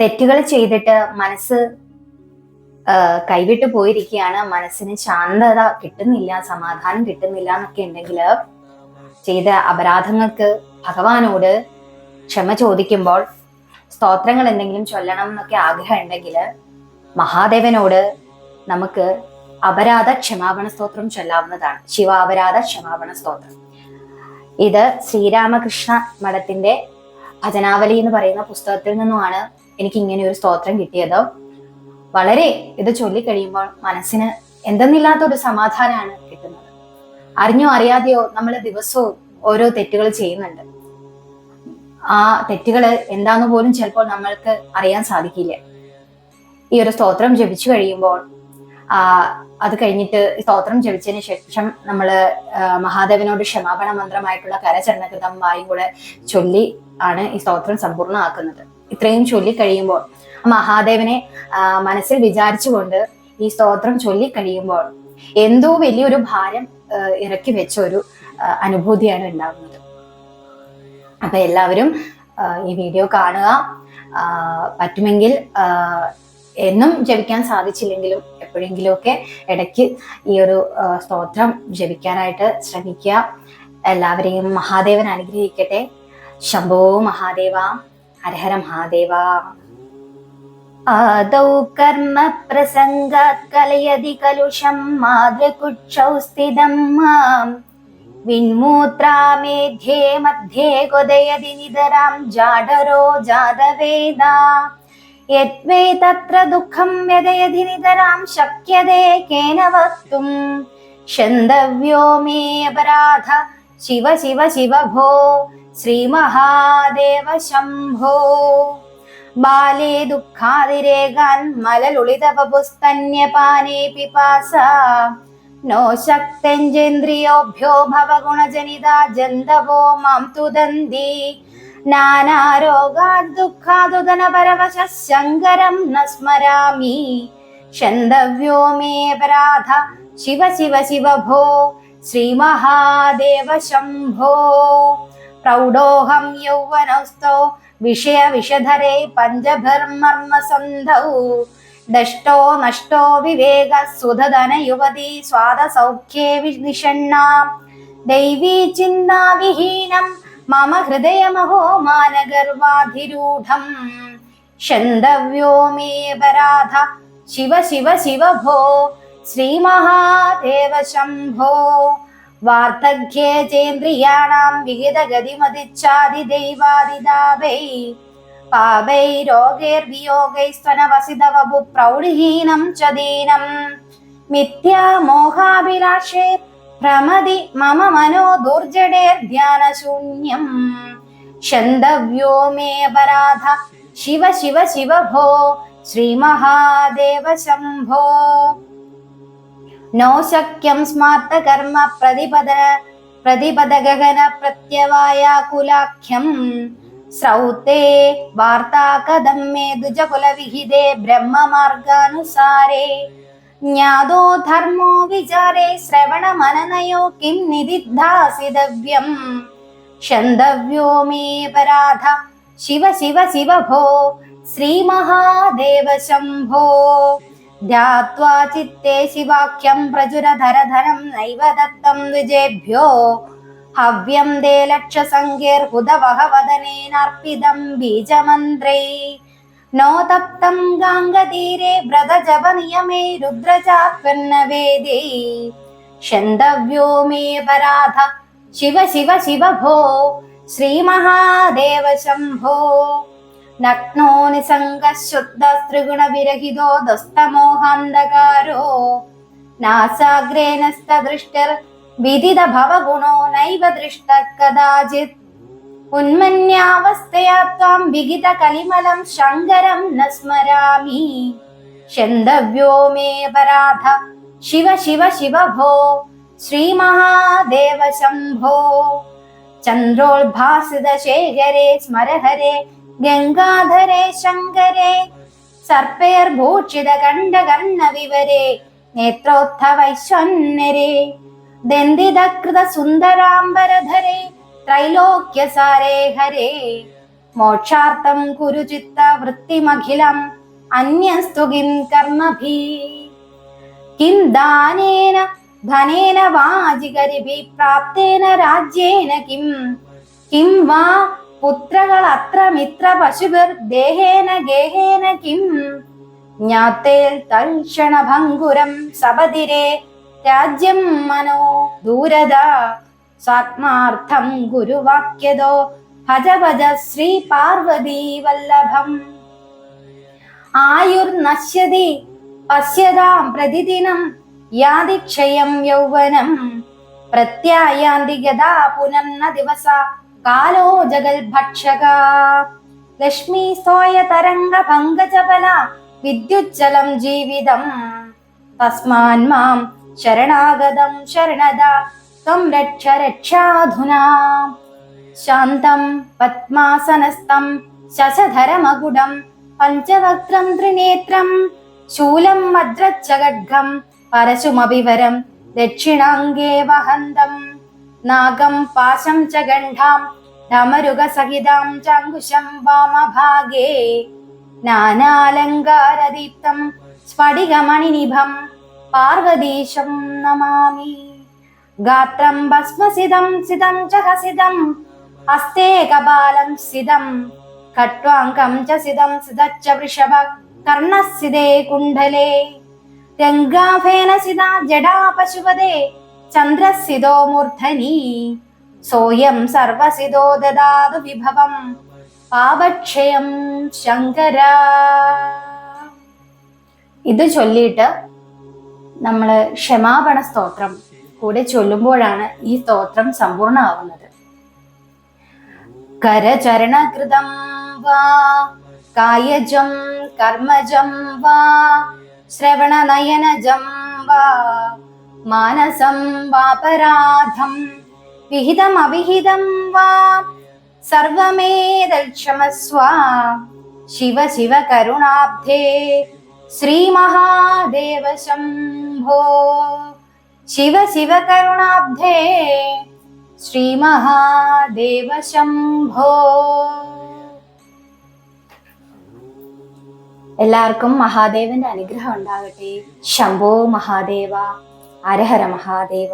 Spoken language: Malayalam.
തെറ്റുകൾ ചെയ്തിട്ട് മനസ്സ് കൈവിട്ട് പോയിരിക്കുകയാണ്. മനസ്സിന് ശാന്തത കിട്ടുന്നില്ല സമാധാനം കിട്ടുന്നില്ല എന്നൊക്കെ ഉണ്ടെങ്കിൽ ചെയ്ത അപരാധങ്ങൾക്ക് ഭഗവാനോട് ക്ഷമ ചോദിക്കുമ്പോൾ സ്തോത്രങ്ങൾ എന്തെങ്കിലും ചൊല്ലണം എന്നൊക്കെ ആഗ്രഹം ഉണ്ടെങ്കിൽ മഹാദേവനോട് നമുക്ക് അപരാധ ക്ഷമാപണ സ്തോത്രം ചൊല്ലാവുന്നതാണ്. ശിവ അപരാധ ക്ഷമാപണ സ്തോത്രം. ഇത് ശ്രീരാമകൃഷ്ണ മഠത്തിന്റെ ഭജനാവലി എന്ന് പറയുന്ന പുസ്തകത്തിൽ നിന്നുമാണ് എനിക്ക് ഇങ്ങനെ ഒരു സ്തോത്രം കിട്ടിയത്? വളരെ ഇത് ചൊല്ലിക്കഴിയുമ്പോൾ മനസ്സിന് എന്തെന്നില്ലാത്ത ഒരു സമാധാനമാണ് കിട്ടുന്നത്. അറിഞ്ഞോ അറിയാതെയോ നമ്മൾ ദിവസവും ഓരോ തെറ്റുകൾ ചെയ്യുന്നുണ്ട്. ആ തെറ്റുകൾ എന്താന്ന് പോലും ചിലപ്പോൾ നമ്മൾക്ക് അറിയാൻ സാധിക്കില്ല. ഈ ഒരു സ്തോത്രം ജപിച്ചു കഴിയുമ്പോൾ ആ അത് കഴിഞ്ഞിട്ട് സ്തോത്രം ജപിച്ചതിന് ശേഷം നമ്മൾ മഹാദേവനോട് ക്ഷമാപണ മന്ത്രമായിട്ടുള്ള കരചരണകൃതം വായും കൂടെ ചൊല്ലി ആണ് ഈ സ്തോത്രം സമ്പൂർണമാക്കുന്നത്. ഇത്രയും ചൊല്ലി കഴിയുമ്പോൾ മഹാദേവനെ മനസ്സിൽ വിചാരിച്ചുകൊണ്ട് ഈ സ്തോത്രം ചൊല്ലി കഴിയുമ്പോൾ എന്തോ വലിയൊരു ഭാരം ഇറക്കി വെച്ച ഒരു അനുഭൂതിയാണ് ഉണ്ടാകുന്നത് അപ്പൊ എല്ലാവരും ഈ വീഡിയോ കാണുക. പറ്റുമെങ്കിൽ എന്നും ജപിക്കാൻ സാധിച്ചില്ലെങ്കിലും എപ്പോഴെങ്കിലുമൊക്കെ ഇടയ്ക്ക് ഈ ഒരു സ്തോത്രം ജപിക്കാനായിട്ട് ശ്രമിക്കുക. എല്ലാവരെയും മഹാദേവൻ അനുഗ്രഹിക്കട്ടെ. ശംഭോ മഹാദേവ. ഹരഹര മഹാദേവ. ആദൗ കർമ്മ പ്രസംഗാത് കലയതി കലുഷം മാതൃകുക്ഷൗ സ്ഥിതം മാം. വിൺമൂത്രാമേധ്യേ മധ്യേ കൊതയതി നിതരാം ജാഡരോ ജാതവേദ. യത്വേ തത്ര ദുഃഖം വ്യതയതി നിതരാം ശക്യതേ കേന വക്തും. ക്ഷന്തവ്യോ മേ അപരാധ ശിവ ശിവ ശിവ ഭോ ശ്രീമഹാദേവ ശംഭോ. ബാലേ ദുഃഖാതിരേകാൻ മലലുളിതപുസ്തന്യപാനേ പിപാസ. നോ ശക്തഞ്ചേന്ദ്രിയോഭ്യോ ഭവഗുണജനിതാ ജന്തവോ മാം തുദന്തി നാനാരോഗാത് ദുഃഖാതുദന പരവശ ശങ്കരം ന സ്മരാമി ക്ഷന്തവ്യോ മേ അപരാധ ശിവ ശിവ ശിവ ഭോ ശ്രീമഹാദേവ ശംഭോ. प्रौढोऽहं यौवनौस्तौ विषयविषधरे पञ्चभिर्मर्मसन्धौ दष्टो नष्टो विवेकः सुधधनयुवती स्वादसौख्ये विनिषण्णा। दैवी चिन्ताविहीनं मम हृदयमहो मानगर्वाधिरूढम् छन्दव्यो मे अपराध शिव शिव शिव भो श्रीमहादेव शम्भो। വാർദ്ധക്യേ ചേന്ദ്രിയാണാം വിഹിതഗതിമതിച്ചാദിദൈവാദിതാപൈ പാപൈ രോഗൈർവിയോഗൈസ്ത്വനവസിതവപു പ്രൗഢിഹീനം ച ദീനം. മിഥ്യാമോഹാഭിലാഷേ പ്രമതി മമ മനോ ദുർജടേർധ്യാനശൂന്യം ക്ഷന്തവ്യോ മേ അപരാധ ശിവ ശിവ ശിവ ഭോ ശ്രീമഹാദേവ ശംഭോ नो शक्यं स्मार्तकर्म प्रतिपद प्रतिपदगगनप्रत्यवायाकुलाख्यं श्रौते वार्ता कदं मे द्विजकुलविहिते ब्रह्ममार्गानुसारे। ज्ञातो धर्मो विचारे श्रवणमननयो किं निदिद्धासितव्यं। क्षन्तव्यो मे पराध, शिव शिव शिव भो श्रीमहादेव शम्भो ചിത്തേ ശിവാഖ്യം പ്രചുരധരധരം നൈവ ദത്തം ദ്വിജേഭ്യോ. ഹവ്യം ദേ ലക്ഷസംഖ്യർഹുതവഹവദനേനാർപ്പിതം ബീജമന്ത്രൈ. നോ തപ്തം ഗാംഗതീരെ വ്രതജപനിയമേ രുദ്രചാത്വന്ന വേദേ ക്ഷന്തവ്യോ മേ പരാധ ശിവ ശിവ ശിവ ഭോ ശ്രീമഹാദേവ ശംഭോ നഗ്നോ നിസംഗശുദ്ധ ത്രിഗുണ വിരഹിതോ ദസ്തമോഹാന്ധകാരോ. നാസാഗ്രേണസ്തദൃഷ്ടിർ വിദിത ഭവഗുണോ നൈവ ദൃഷ്ട കദാചിത് ഉന്മന്യാവസ്ഥയാ ത്വാം വിഹിത കലിമലം ശങ്കരം ന സ്മരാമി ക്ഷന്തവ്യോ മേ പരാധ ശിവ ശിവ ശിവ ഭോ. ശ്രീമഹാദേവ ശംഭോ. ചന്ദ്രോത്ഭാസിത ശേഖരേ സ്മരഹരേ ഗംഗാധരേ ശങ്കരേ സർപ്പേർഭൂഷിത വിവരേ നേത്രോത്ഥവൈശ്വന്നരേ ദന്തിതകൃത സുന്ദരാംബരധരേ ത്രൈലോക്യസാരേ ഹരേ. മോക്ഷാർത്ഥം കുരുചിത്ത വൃത്തിമഖിലം അന്യസ്തു കിം കർമ്മഭി. കിം ദാനേന ധനേന വാജികരിഭി പ്രാപ്തേന രാജ്യേന കിം. കിം വാ പുത്രകൾ അത്ര മിത്ര പശുവർ ദേഹേന ഗേഹേന കിം? ജ്ഞാത്തേൽ തൽക്ഷണഭംഗുരം സപതിരെ രാജ്യം മനോ ദൂരത. സ്വാത്മാർത്ഥം ഗുരുവാക്യതോ ഭജ ഭജ ശ്രീ പാർവതി വല്ലഭം. ആയുർനശ്യതി പശ്യതാം പ്രതിദിനം യാതിക്ഷയം യൗവനം. പ്രത്യായാന്തി ഗതാ പുനർന്ന ദിവസ കാലോ ജഗൽ ഭക്ഷക ലക്ഷ്മി സോയ തരംഗ പങ്കജബല. വിദ്യുജ്ജലം ജീവിതം. തസ്മാൻ മാം ശരണാഗതം ശരണദ ത്വം രക്ഷ രക്ഷാധുനാ. ശാന്തം പത്മാസനസ്ഥം ശശധരമകുടം. പഞ്ചവക്രം ത്രിനേത്രം. ശൂലം മദ്രച്ചഗഡ്ഘം. പരശുമഭിവരം ദക്ഷിണാംഗേ വഹന്തം. നാഗം പാശം ച ഗണ്ഠാം ഡമരുകസഹിതാം ചങ്കുശം വാമഭാഗേ. നാനാലങ്കാരദീപ്തം സ്ഫടികമണിനിഭം പാർവതീശം നമാമി. ഗാത്രം ഭസ്മസിതം സിതം ച ഹസിതം ഹസ്തേ കപാലം സിതം ഖട്വാങ്കം ച സിതം സിതച്ച വൃഷഭ കർണസിതേ കുണ്ഡലേ രംഗാഫേന സിതാ ജടാ പശുപതേ ചന്ദ്രസിതോ മൂർധനി സോയം സർവസിതോ ദദാതു വിഭവം. പാപക്ഷയം ശങ്കര. ഇത് ചൊല്ലിയിട്ട് നമ്മൾ ക്ഷമാപണ സ്തോത്രം കൂടെ ചൊല്ലുമ്പോഴാണ് ഈ സ്തോത്രം സമ്പൂർണമാവുന്നത് കരചരണകൃതം വാ കായജം കർമ്മജം വാ ശ്രവണനയനജം വാ മാനസം വാപരാധം വിഹിതം അവിഹിതം വാ. സർവമേതൽക്ഷമസ്വ ശിവ ശിവ കരുണാബ്ധേ. ശ്രീമഹാദേവ ശംഭോ. ശിവ ശിവ കരുണാബ്ധേ. ശ്രീമഹാദേവ ശംഭോ. എല്ലാവർക്കും മഹാദേവന്റെ അനുഗ്രഹം ഉണ്ടാകട്ടെ. ശംഭോ മഹാദേവ. അരഹര മഹാദേവ.